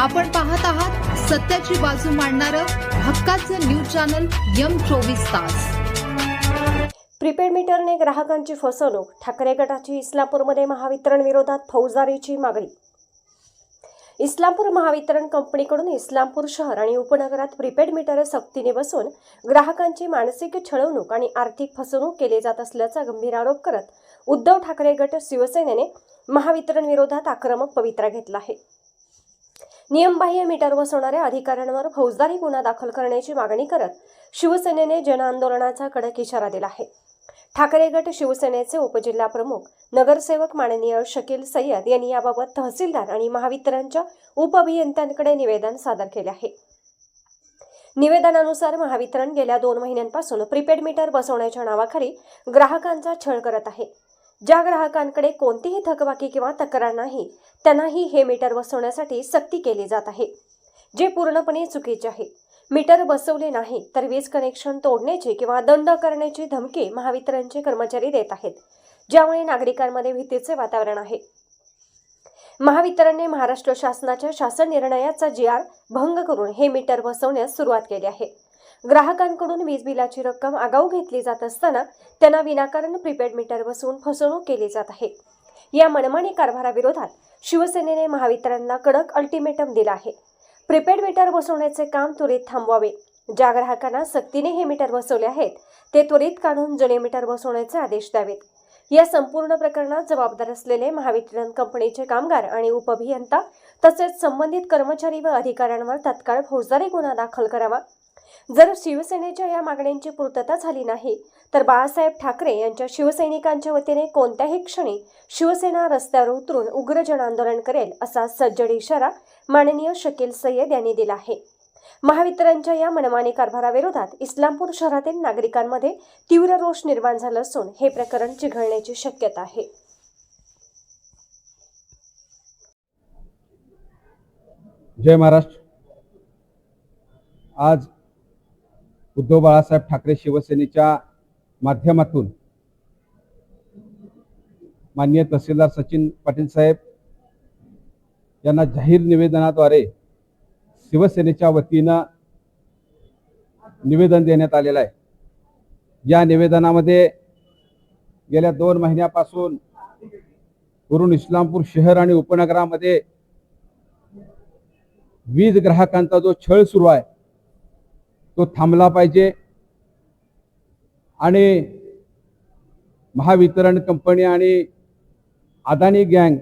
आपण पाहत आहात सत्याची बाजू मांडणारं हक्काचं न्यूज चॅनल यम चोवीस तास. प्रीपेड मीटरने ग्राहकांची फसवणूक ठाकरे गटाची इस्लामपूरमध्ये महावितरण विरोधात फौजदारीची मागणी. इस्लामपूर महावितरण कंपनीकडून इस्लामपूर शहर आणि उपनगरात प्रीपेड मीटर सक्तीने बसून ग्राहकांची मानसिक छळवणूक आणि आर्थिक फसवणूक केली जात असल्याचा गंभीर आरोप करत उद्धव ठाकरे गट शिवसेनेने महावितरण विरोधात आक्रमक पवित्रा घेतला आहे. नियमबाह्य मीटर बसवणाऱ्या अधिकाऱ्यांवर फौजदारी गुन्हा दाखल करण्याची मागणी करत शिवसेनेने जनआंदोलनाचा कडक इशारा दिला आहे. ठाकरे गट शिवसेनेचे उपजिल्हा प्रमुख नगरसेवक माननीय शकील सय्यद यांनी याबाबत तहसीलदार आणि महावितरणच्या उपअभियंत्यांकडे निवेदन सादर केले आहे. निवेदनानुसार महावितरण गेल्या दोन महिन्यांपासून प्रीपेड मीटर बसवण्याच्या नावाखाली ग्राहकांचा छळ करत आहे. ज्या ग्राहकांकडे कोणतीही थकबाकी किंवा तक्रार नाही त्यांनाही हे मीटर बसवण्यासाठी सक्ती केली जात आहे जे पूर्णपणे चुकीचे आहे. मीटर बसवले नाही तर वीज कनेक्शन तोडण्याची किंवा दंड करण्याची धमकी महावितरणचे कर्मचारी देत आहेत ज्यामुळे नागरिकांमध्ये भीतीचे वातावरण आहे. महावितरणने महाराष्ट्र शासनाच्या शासन निर्णयाचा जी आर भंग करून हे मीटर बसवण्यास सुरुवात केली आहे. ग्राहकांकडून वीज बिलाची रक्कम आगाऊ घेतली जात असताना त्यांना विनाकारण प्रीपेड मीटर बसवून फसवणूक केली जात आहे. या मनमानी कारभाराविरोधात शिवसेनेने महावितरणला कडक अल्टिमेटम दिला आहे. प्रीपेड मीटर बसवण्याचे काम त्वरित थांबवावे. ज्या ग्राहकांना सक्तीने हे मीटर बसवले आहेत ते त्वरित काढून जुने मीटर बसवण्याचे आदेश द्यावेत. या संपूर्ण प्रकरणात जबाबदार असलेले महावितरण कंपनीचे कामगार आणि उपअभियंता तसेच संबंधित कर्मचारी व अधिकाऱ्यांवर तत्काळ फौजदारी गुन्हा दाखल करावा. जर शिवसेनेच्या या मागण्यांची पूर्तता झाली नाही तर बाळासाहेब ठाकरे यांच्या शिवसैनिकांच्या वतीने कोणत्याही क्षणी शिवसेना रस्त्यावर उतरून उग्र जनआंदोलन करेल असा सज्जड इशारा माननीय शकील सय्यद यांनी दिला आहे. महावितरणच्या या मनमानी कारभाराविरोधात इस्लामपूर शहरातील नागरिकांमध्ये तीव्र रोष निर्माण झाला असून हे प्रकरण चिघळण्याची शक्यता आहे. जय महाराष्ट्र. आज उद्धव बाळासाहेब ठाकरे शिवसेनेच्या माध्यमातून माननीय तहसीलदार सचिन पाटील साहेब यांना जाहीर निवेदनाद्वारे शिवसेनेच्या वतीनं निवेदन देण्यात आलेलं आहे. या निवेदनामध्ये गेल्या दोन महिन्यापासून वरून इस्लामपूर शहर आणि उपनगरामध्ये वीज ग्राहकांचा जो छळ सुरू आहे तो थांबला पाहिजे. आणि महावितरण कंपनी आणि अदानी गँग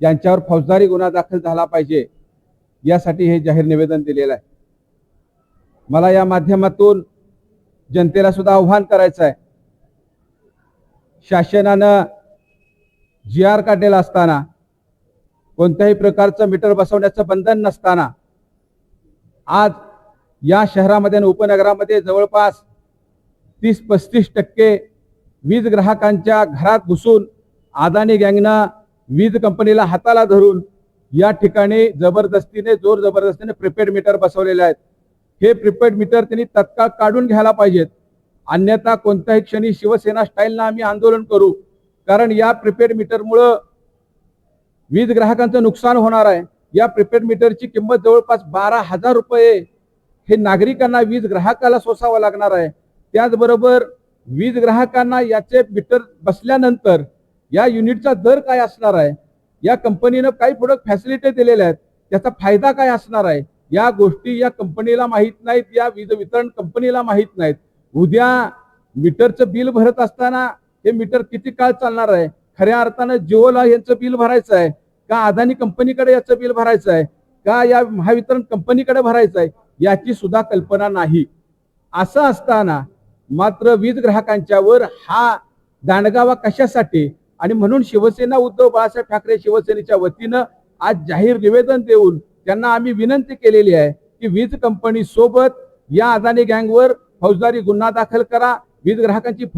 यांच्यावर फौजदारी गुन्हा दाखल झाला पाहिजे यासाठी हे जाहीर निवेदन दिलेलं आहे. मला या माध्यमातून जनतेला सुद्धा आव्हान करायचं आहे. शासनानं जी आर काढलेला असताना कोणत्याही प्रकारचं मीटर बसवण्याचं बंधन नसताना आज या शहरामध्ये आणि उपनगरामध्ये जवळपास तीस पस्तीस टक्के वीज ग्राहकांच्या घरात घुसून अदानी गँगनं वीज कंपनीला हाताला धरून या ठिकाणी जबरदस्तीने जोर जबरदस्तीने प्रिपेड मीटर बसवलेले आहेत. हे प्रिपेड मीटर त्यांनी तत्काळ काढून घ्यायला पाहिजेत. अन्यथा कोणत्याही क्षणी शिवसेना स्टाईलनं आम्ही आंदोलन करू. कारण या प्रिपेड मीटरमुळं वीज ग्राहकांचं नुकसान होणार आहे. या प्रिपेड मीटरची किंमत जवळपास बारा हजार रुपये हे नागरिकांना वीज ग्राहकाला सोसावं लागणार आहे. त्याचबरोबर वीज ग्राहकांना याचे मीटर बसल्यानंतर या युनिटचा दर काय असणार आहे? या कंपनीनं काही प्रोडक्ट फॅसिलिटी दिलेल्या आहेत. त्याचा फायदा काय असणार आहे? या गोष्टी या कंपनीला माहीत नाहीत. या वीज वितरण कंपनीला माहीत नाहीत. उद्या मीटरचं बिल भरत असताना हे मीटर किती काळ चालणार आहे? खऱ्या अर्थानं जिओला यांचं बिल भरायचं आहे? का अदानी कंपनीकडे याचं बिल भरायचं आहे? का या महावितरण कंपनीकडे भरायचं आहे? याची सुद्धा कल्पना नाही. असं असताना मात्र वीज ग्राहकांच्या वर हा दांडगावा कशासाठी? आणि म्हणून शिवसेना उद्धव बाळासाहेब ठाकरे शिवसेनेच्या वतीनं आज जाहीर निवेदन देऊन त्यांना आम्ही विनंती केलेली आहे की वीज कंपनी सोबत या अदानी गँगवर फौजदारी गुन्हा दाखल करा. वीज ग्राहकांची